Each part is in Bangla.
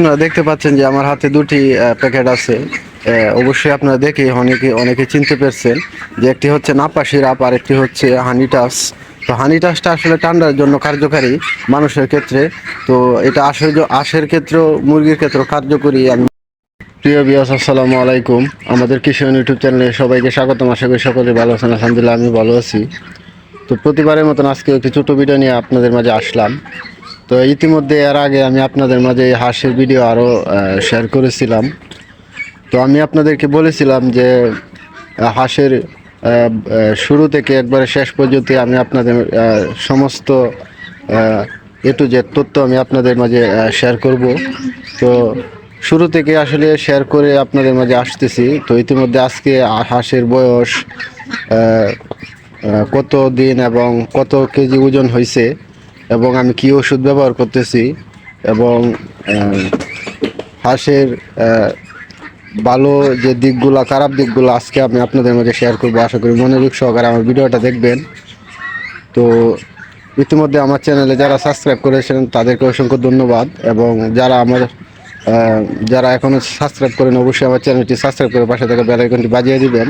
আপনারা দেখতে পাচ্ছেন যে আমার হাতে দুটি প্যাকেট আছে। অবশ্যই আপনারা দেখে অনেকে অনেকে চিনতে পেরেছেন যে একটি হচ্ছে নাপা সিরাপ আর একটি হচ্ছে হানি টাস তো হানি টাসটা আসলে ঠান্ডার জন্য কার্যকারী মানুষের ক্ষেত্রে। তো এটা জ- আশের ক্ষেত্রেও, মুরগির ক্ষেত্রেও কার্যকরী। আমি প্রিয় বিয়াস আসসালামু আলাইকুম। আমাদের কৃষণ ইউটিউব চ্যানেলে সবাইকে স্বাগতম। আশা করি সকলে ভালো আছেন। আলহামদুলিল্লাহ আমি ভালো আছি। তো প্রতিবারের মতন আজকে একটি ছোটো ভিডিও নিয়ে আপনাদের মাঝে আসলাম। তো ইতিমধ্যে এর আগে আমি আপনাদের মাঝে এই হাঁসের ভিডিও আরও শেয়ার করেছিলাম। তো আমি আপনাদেরকে বলেছিলাম যে হাঁসের শুরু থেকে একবারে শেষ পর্যন্ত আমি আপনাদের সমস্ত এ টু জেড তথ্য আমি আপনাদের মাঝে শেয়ার করব। তো শুরু থেকে আসলে শেয়ার করে আপনাদের মাঝে আসতেছি। তো ইতিমধ্যে আজকে হাঁসের বয়স কত দিন এবং কত কেজি ওজন হয়েছে এবং আমি কি ওষুধ ব্যবহার করতেছি এবং হাঁসের ভালো যে দিকগুলো, খারাপ দিকগুলো আজকে আমি আপনাদের মাঝে শেয়ার করব। আশা করি মনোযোগ সহকারে আমার ভিডিওটা দেখবেন। তো ইতিমধ্যে আমার চ্যানেলে যারা সাবস্ক্রাইব করেছেন, তাদেরকে অসংখ্য ধন্যবাদ। এবং যারা আমার যারা এখনও সাবস্ক্রাইব করেন, অবশ্যই আমার চ্যানেলটি সাবস্ক্রাইব করে পাশে থাকা বেল আইকনটি বাজিয়ে দিবেন।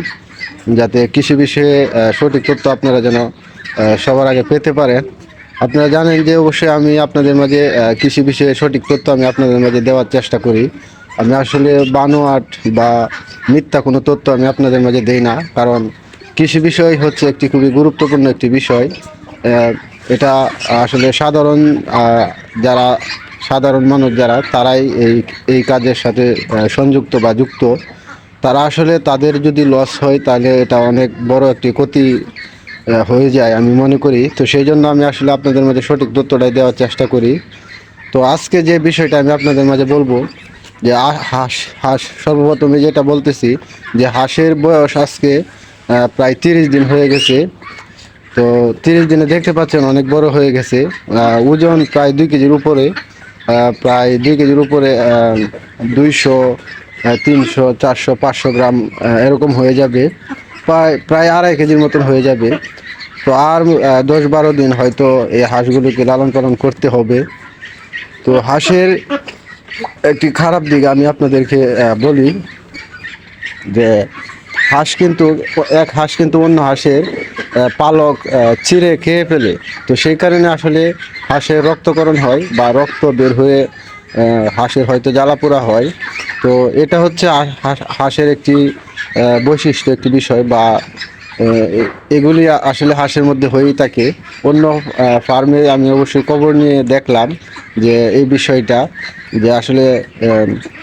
যাতে কৃষি বিষয়ে সঠিক তথ্য আপনারা যেন সবার আগে পেতে পারেন। আপনারা জানেন যে অবশ্যই আমি আপনাদের মাঝে কৃষি বিষয়ে সঠিক তথ্য আমি আপনাদের মাঝে দেওয়ার চেষ্টা করি। আমি আসলে বানোয়াট বা মিথ্যা কোনো তথ্য আমি আপনাদের মাঝে দেই না, কারণ কৃষি বিষয় হচ্ছে একটি খুবই গুরুত্বপূর্ণ একটি বিষয়। এটা আসলে সাধারণ যারা সাধারণ মানুষ যারা, তারাই এই এই কাজের সাথে সংযুক্ত বা যুক্ত। তারা আসলে তাদের যদি লস হয়, তাহলে এটা অনেক বড় একটি ক্ষতি হয়ে যায়, আমি মনে করি। তো সেই জন্য আমি আসলে আপনাদের মাঝে সঠিক তথ্যটাই দেওয়ার চেষ্টা করি। তো আজকে যে বিষয়টা আমি আপনাদের মাঝে বলব, যে হাঁস হাঁস সর্বপ্রথমে যেটা বলতেছি, যে হাঁসের বয়স আজকে প্রায় তিরিশ দিন হয়ে গেছে। তো তিরিশ দিনে দেখতে পাচ্ছেন অনেক বড় হয়ে গেছে। ওজন প্রায় দুই কেজির উপরে প্রায় দুই কেজির উপরে দুইশো তিনশো, চারশো, পাঁচশো গ্রাম এরকম হয়ে যাবে। প্রায় প্রায় আড়াই কেজির মতন হয়ে যাবে। তো আর দশ বারো দিন হয়তো এই হাঁসগুলোকে লালন পালন করতে হবে। তো হাঁসের একটি খারাপ দিক আমি আপনাদেরকে বলি যে হাঁস কিন্তু, এক হাঁস কিন্তু অন্য হাঁসের পালক চিড়ে খেয়ে ফেলে। তো সেই কারণে আসলে হাঁসের রক্তকরণ হয় বা রক্ত বের হয়ে হাঁসের হয়তো জ্বালাপোড়া হয়। তো এটা হচ্ছে হাঁসের একটি বৈশিষ্ট্য, একটি বিষয় বা এগুলি আসলে হাঁসের মধ্যে হয়েই থাকে। অন্য ফার্মে আমি অবশ্যই খবর নিয়ে দেখলাম যে এই বিষয়টা, যে আসলে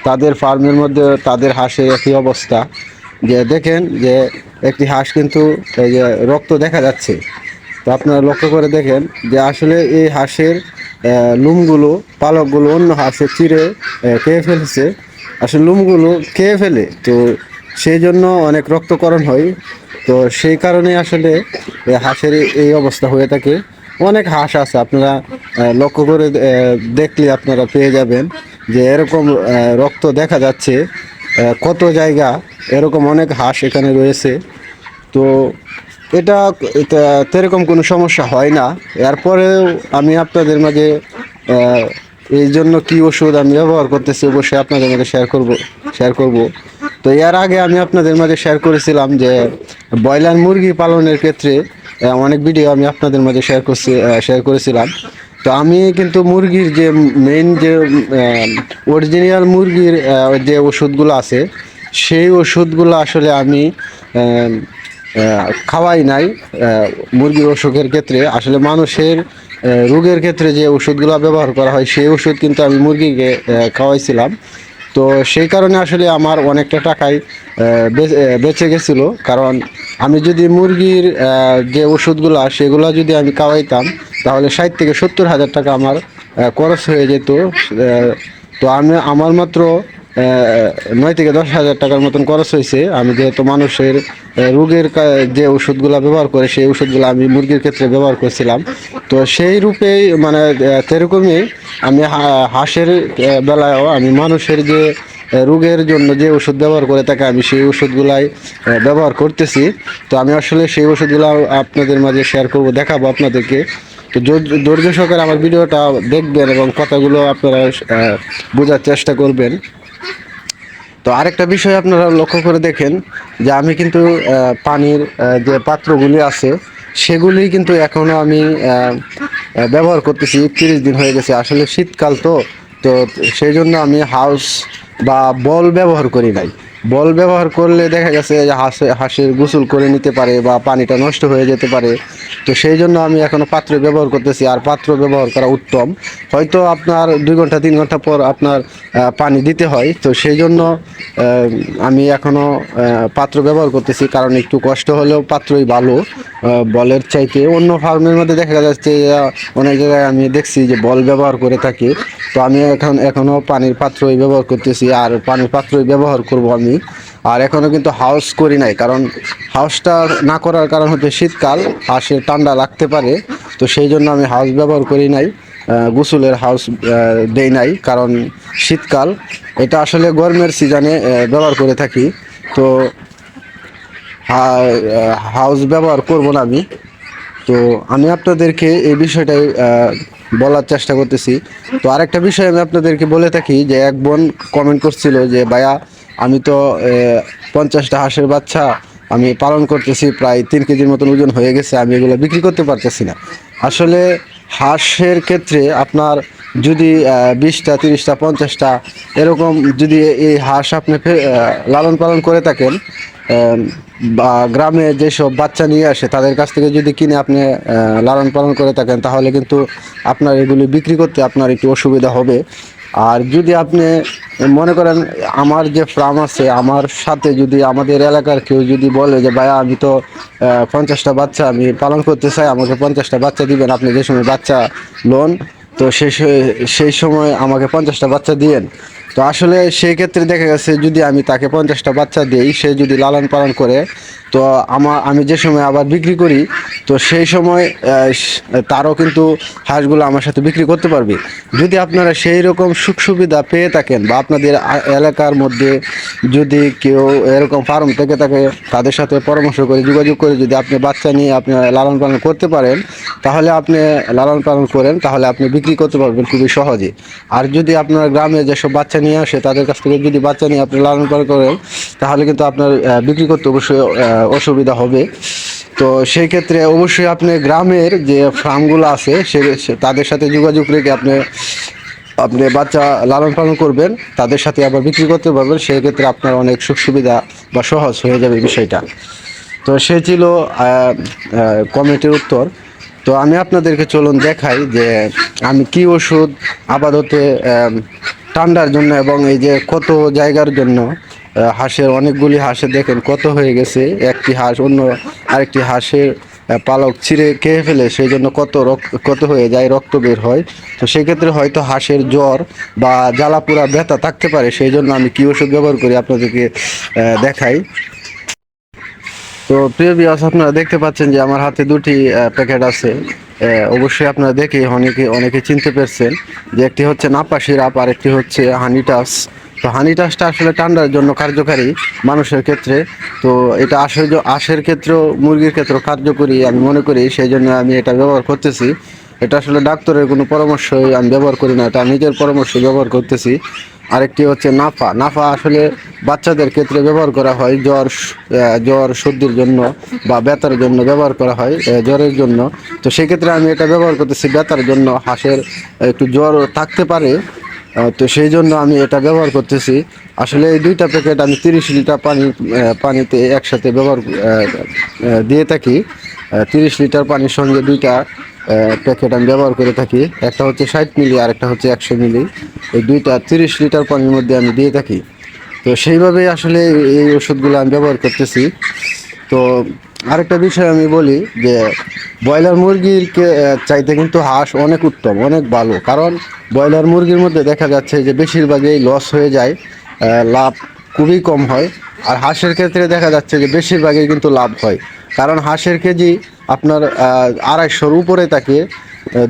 তাদের ফার্মের মধ্যে তাদের হাঁসের একই অবস্থা। যে দেখেন যে একটি হাঁস কিন্তু এই যে রক্ত দেখা যাচ্ছে। তো আপনারা লক্ষ্য করে দেখেন যে আসলে এই হাঁসের লোমগুলো, পালকগুলো অন্য হাঁসের চিরে খেয়ে ফেলছে। আসলে লোমগুলো খেয়ে ফেলে। তো সেই জন্য অনেক রক্তকরণ হয়। তো সেই কারণে আসলে হাঁসের এই- অবস্থা হয়ে থাকে। অনেক হাঁস আছে, আপনারা লক্ষ্য করে দেখলে আপনারা পেয়ে যাবেন যে এরকম রক্ত দেখা যাচ্ছে কত জায়গা এরকম অনেক হাঁস এখানে রয়েছে। তো এটা এটা সেরকম কোনো সমস্যা হয় না। এরপরেও আমি আপনাদের মাঝে এই জন্য কী ওষুধ আমি ব্যবহার করতেছি অবশ্যই আপনাদের মাঝে শেয়ার করব শেয়ার করব। তো এর আগে আমি আপনাদের মাঝে শেয়ার করেছিলাম যে ব্রয়লার মুরগি পালনের ক্ষেত্রে অনেক ভিডিও আমি আপনাদের মাঝে শেয়ার করছি শেয়ার করেছিলাম। তো আমি কিন্তু মুরগির যে মেইন যে অরিজিনাল মুরগির যে ওষুধগুলো আছে, সেই ওষুধগুলো আসলে আমি খাওয়াই নাই মুরগির অসুখের ক্ষেত্রে। আসলে মানুষের রোগের ক্ষেত্রে যে ওষুধগুলো ব্যবহার করা হয়, সেই ওষুধ কিন্তু আমি মুরগিকে খাওয়াইছিলাম। তো সেই কারণে আসলে আমার অনেকটা টাকাই বেঁচে গেছিল। কারণ আমি যদি মুরগির যে ওষুধগুলো, সেগুলো যদি আমি খাওয়াইতাম, তাহলে ষাট থেকে সত্তর হাজার টাকা আমার খরচ হয়ে যেত। তো আমি, আমার মাত্র নয় থেকে দশ হাজার টাকার মতন খরচ হয়েছে। আমি যেহেতু মানুষের রোগের যে ওষুধগুলো ব্যবহার করে, সেই ওষুধগুলো আমি মুরগির ক্ষেত্রে ব্যবহার করছিলাম। তো সেই রূপেই মানে সেরকমই আমি হাঁসের বেলায়ও আমি মানুষের যে রোগের জন্য যে ওষুধ ব্যবহার করে থাকে আমি সেই ওষুধগুলাই ব্যবহার করতেছি। তো আমি আসলে সেই ওষুধগুলো আপনাদের মাঝে শেয়ার করব, দেখাবো আপনাদেরকে। তো ধৈর্য সহকারে আমার ভিডিওটা দেখবেন এবং কথাগুলো আপনারা বোঝার চেষ্টা করবেন। তো আরেকটা বিষয় আপনারা লক্ষ্য করে দেখেন যে আমি কিন্তু পানির যে পাত্রগুলি আছে, সেগুলি কিন্তু এখনও আমি ব্যবহার করতেছি। তিরিশ দিন হয়ে গেছে। আসলে শীতকাল তো তো সেই জন্য আমি হাউস বা বল ব্যবহার করি নাই। বল ব্যবহার করলে দেখা গেছে হাঁসে, হাঁসের গোসল করে নিতে পারে বা পানিটা নষ্ট হয়ে যেতে পারে। তো সেই জন্য আমি এখনও পাত্র ব্যবহার করতেছি আর পাত্র ব্যবহার করা উত্তম। হয়তো আপনার দুই ঘণ্টা, তিন ঘণ্টা পর আপনার পানি দিতে হয়। তো সেই জন্য আমি এখনও পাত্র ব্যবহার করতেছি। কারণ একটু কষ্ট হলেও পাত্রই ভালো বলের চাইতে। অন্য ফার্মের মধ্যে দেখা যাচ্ছে অনেক জায়গায় আমি দেখছি যে বল ব্যবহার করে থাকি। তো আমি এখন এখনও পানির পাত্রই ব্যবহার করতেছি। আর পানির পাত্রই ব্যবহার করব আমি আর এখনও কিন্তু হাউস করি নাই, কারণ হাউসটা না করার কারণ হচ্ছে শীতকাল, আর সে ঠান্ডা লাগতে পারে, তো সেই জন্য আমি হাউস ব্যবহার করি নাই গোসলের হাউস দেই নাই, কারণ শীতকাল, এটা আসলে গরমের সিজনে ব্যবহার করে থাকি, তো হাউস ব্যবহার করব না আমি, তো আমি আপনাদেরকে এই বিষয়টাই বলার চেষ্টা করতেছি। তো আরেকটা বিষয় আমি আপনাদেরকে বলে থাকি, যে এক বোন কমেন্ট করছিল যে, ভাইয়া আমি তো পঞ্চাশটা হাঁসের বাচ্চা, আমি পালন করতেছি প্রায় তিন কেজির মতন ওজন হয়ে গেছে, আমি এগুলো বিক্রি করতে পারতেছি না। আসলে হাঁসের ক্ষেত্রে আপনার যদি বিশটা, তিরিশটা, পঞ্চাশটা, এরকম যদি এই হাঁস আপনি লালন পালন করে থাকেন বা গ্রামে যেসব বাচ্চা নিয়ে আসে, তাদের কাছ থেকে যদি কিনে আপনি লালন পালন করে থাকেন, তাহলে কিন্তু আপনার এগুলি বিক্রি করতে আপনার একটু অসুবিধা হবে। আর যদি আপনি মনে করেন আমার যে ফার্ম আছে, আমার সাথে যদি আমাদের এলাকার কেউ যদি বলে যে, ভাইয়া, আমি তো পঞ্চাশটা বাচ্চা, আমি পালন করতে চাই, আমাকে পঞ্চাশটা বাচ্চা দিবেন, আপনি যে সময় বাচ্চা লোন, তো সেই সেই সময় আমাকে পঞ্চাশটা বাচ্চা দিয়েন। তো আসলে সেই ক্ষেত্রে দেখা গেছে, যদি আমি তাকে পঞ্চাশটা বাচ্চা দিই, সে যদি লালন পালন করে, তো আমার আমি যে সময় আবার বিক্রি করি, তো সেই সময় তারও কিন্তু হাঁসগুলো আমার সাথে বিক্রি করতে পারবে। যদি আপনারা সেই রকম সুখ সুবিধা পেয়ে থাকেন বা আপনাদের এলাকার মধ্যে যদি কেউ এরকম ফার্ম থেকে থাকে, তাদের সাথে পরামর্শ করে, যোগাযোগ করে যদি আপনি বাচ্চা নিয়ে আপনি লালন পালন করতে পারেন, তাহলে আপনি লালন পালন করেন, তাহলে আপনি বিক্রি করতে পারবেন খুবই সহজে। আর যদি আপনার গ্রামে যেসব বাচ্চা নিয়ে আসে, তাদের কাছ থেকে যদি বাচ্চা নিয়ে আপনি লালন পালন করেন, তাহলে কিন্তু আপনার বিক্রি করতে অবশ্যই অসুবিধা হবে। তো সেই ক্ষেত্রে অবশ্যই আপনি গ্রামের যে ফার্মগুলো আছে, সে তাদের সাথে যোগাযোগ রেখে আপনি আপনি বাচ্চা লালন পালন করবেন, তাদের সাথে আবার বিক্রি করতে পারবেন সেই ক্ষেত্রে আপনার অনেক সুখ সুবিধা বা সহজ হয়ে যাবে বিষয়টা। তো সে ছিল কমিটির উত্তর। তো আমি আপনাদেরকে চলুন দেখাই যে আমি কি ওষুধ আপাততে ঠান্ডার জন্য এবং এই যে কত জায়গার জন্য হাঁসের অনেকগুলি হাঁসে দেখেন কত হয়ে গেছে। একটি হাঁস অন্য আরেকটি হাঁসের পালক ছিঁড়ে খেয়ে ফেলে, সেই জন্য কত রক্ত, কত হয়ে যায় রক্ত বের হয়। তো সেক্ষেত্রে হয়তো হাঁসের জ্বর বা জ্বালাপুরা ব্যথা থাকতে পারে, সেই জন্য আমি কি ওষুধ ব্যবহার করি আপনাদেরকে দেখাই। তো প্রিয় বিয়াস আপনারা দেখতে পাচ্ছেন যে আমার হাতে দুটি প্যাকেট আছে। অবশ্যই আপনারা দেখে অনেকে অনেকে চিনতে পেরেছেন যে একটি হচ্ছে নাপা সিরাপ আর একটি হচ্ছে হানি টাস তো হানি টাসটা আসলে ঠান্ডার জন্য কার্যকারী মানুষের ক্ষেত্রে। তো এটা জ- আশের ক্ষেত্রেও, মুরগির ক্ষেত্রেও কার্যকরী আমি মনে করি, সেই জন্য আমি এটা ব্যবহার করতেছি। এটা আসলে ডাক্তারের কোনো পরামর্শই আমি ব্যবহার করি না, এটা নিজের পরামর্শ ব্যবহার করতেছি। আরেকটি হচ্ছে নাফা। নাফা আসলে বাচ্চাদের ক্ষেত্রে ব্যবহার করা হয় জ্বর জ্বর সর্দির জন্য বা ব্যথার জন্য ব্যবহার করা হয় জ্বরের জন্য। তো সেক্ষেত্রে আমি এটা ব্যবহার করতেছি ব্যথার জন্য, হাঁসের একটু জ্বর থাকতে পারে তো সেই জন্য আমি এটা ব্যবহার করতেছি। আসলে এই দুইটা প্যাকেট আমি তিরিশ লিটার পানি পানিতে একসাথে ব্যবহার দিয়ে থাকি। তিরিশ লিটার পানির সঙ্গে দুইটা প্যাকেট আমি ব্যবহার করে থাকি। একটা হচ্ছে ষাট মিলি আর একটা হচ্ছে একশো মিলি। এই দুইটা তিরিশ লিটার পানির মধ্যে আমি দিয়ে থাকি। তো সেইভাবেই আসলে এই ওষুধগুলো আমি ব্যবহার করতেছি। তো আরেকটা বিষয় আমি বলি যে, ব্রয়লার মুরগিরকে চাইতে কিন্তু হাঁস অনেক উত্তম, অনেক ভালো। কারণ ব্রয়লার মুরগির মধ্যে দেখা যাচ্ছে যে বেশিরভাগই লস হয়ে যায় লাভ খুবই কম হয়। আর হাঁসের ক্ষেত্রে দেখা যাচ্ছে যে বেশিরভাগই কিন্তু লাভ হয়। কারণ হাঁসের কেজি আপনার আড়াইশোর উপরে থাকে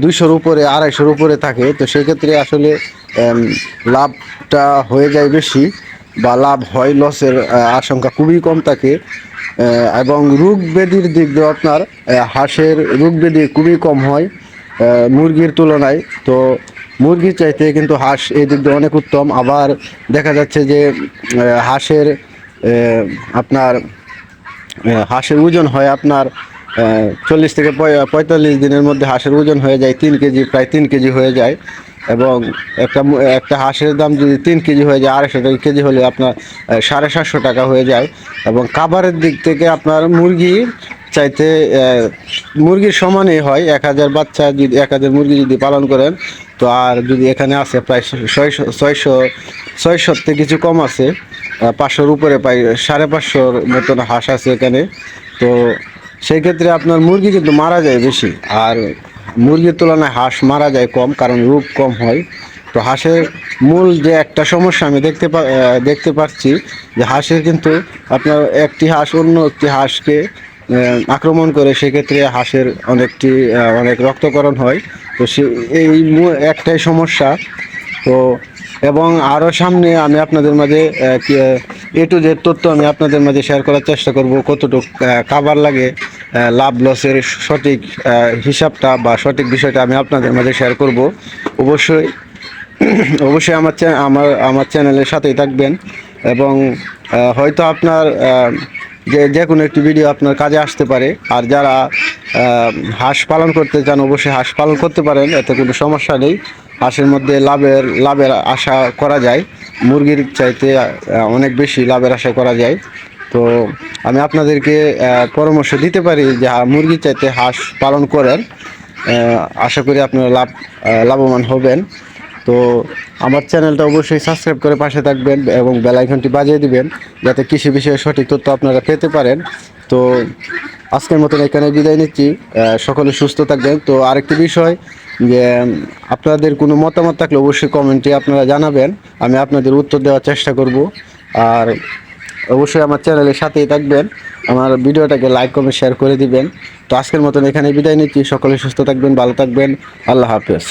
দুইশোর উপরে, আড়াইশোর উপরে থাকে। তো সেক্ষেত্রে আসলে লাভটা হয়ে যায় বেশি বা লাভ হয় লসের আশঙ্কা খুবই কম থাকে। এবং রোগ ব্যাধির দিক দিয়ে আপনার হাঁসের রোগ ব্যাধি খুবই কম হয় মুরগির তুলনায়। তো মুরগির চাইতে কিন্তু হাঁস এই দিক দিয়ে অনেক উত্তম। আবার দেখা যাচ্ছে যে হাঁসের আপনার হাঁসের ওজন হয় আপনার চল্লিশ থেকে পঁয়তাল্লিশ দিনের মধ্যে হাঁসের ওজন হয়ে যায় তিন কেজি, প্রায় তিন কেজি হয়ে যায়। এবং একটা একটা হাঁসের দাম যদি তিন কেজি হয়ে যায়, আড়াইশো টাকা কেজি হলে আপনার সাড়ে সাতশো টাকা হয়ে যায়। এবং খাবারের দিক থেকে আপনার মুরগি চাইতে মুরগির সমানই হয়। এক হাজার বাচ্চা যদি, এক হাজার মুরগি যদি পালন করেন, তো আর যদি এখানে আছে প্রায় ছয়শো ছয়শো, ছয়শোর থেকে কিছু কম আছে। পাঁচশোর উপরে প্রায় সাড়ে পাঁচশোর মতন হাঁস আছে এখানে। তো সেই ক্ষেত্রে আপনার মুরগি কিন্তু মারা যায় বেশি, আর মুরগির তুলনায় হাঁস মারা যায় কম, কারণ রূপ কম হয়। তো হাঁসের মূল যে একটা সমস্যা আমি দেখতে দেখতে পাচ্ছি যে হাঁসের কিন্তু আপনার একটি হাঁস অন্য একটি হাঁসকে আক্রমণ করে, সেক্ষেত্রে হাঁসের অনেকটি অনেক রক্তকরণ হয়। তো সে, এই একটাই সমস্যা। তো এবং আরও সামনে আমি আপনাদের মাঝে এ টু জেড তথ্য আমি আপনাদের মাঝে শেয়ার করার চেষ্টা করব, কতটুকু কাবার লাগে লাভ লসের সঠিক হিসাবটা বা সঠিক বিষয়টা আমি আপনাদের মাঝে শেয়ার করব। অবশ্যই অবশ্যই আমার আমার আমার চ্যানেলের সাথেই থাকবেন এবং হয়তো আপনার যে যে কোনো একটি ভিডিও আপনার কাজে আসতে পারে। আর যারা হাঁস পালন করতে চান, অবশ্যই হাঁস পালন করতে পারেন, এতে কোনো সমস্যা নেই। হাঁসের মধ্যে লাভের লাভের আশা করা যায়। মুরগির চাইতে অনেক বেশি লাভের আশা করা যায়। তো আমি আপনাদেরকে পরামর্শ দিতে পারি যে মুরগির চাইতে হাঁস পালন করেন। আশা করি আপনারা লাভ লাভবান হবেন। তো আমার চ্যানেলটা অবশ্যই সাবস্ক্রাইব করে পাশে থাকবেন এবং বেল আইকনটি বাজিয়ে দিবেন, যাতে কৃষি বিষয়ে সঠিক তথ্য আপনারা পেতে পারেন। তো আজকের মতন এখানে বিদায় নিচ্ছি। সকলে সুস্থ থাকবেন। তো আরেকটি বিষয়, যে আপনাদের কোনো মতামত থাকলে অবশ্যই কমেন্টে আপনারা জানাবেন। আমি আপনাদের উত্তর দেওয়ার চেষ্টা করব। আর অবশ্যই আমার চ্যানেলের সাথেই থাকবেন। আমার ভিডিওটাকে লাইক, কমেন্ট, শেয়ার করে দিবেন। তো আজকের মতন এখানে বিদায় নিচ্ছি। সকলে সুস্থ থাকবেন, ভালো থাকবেন। আল্লাহ হাফেজ।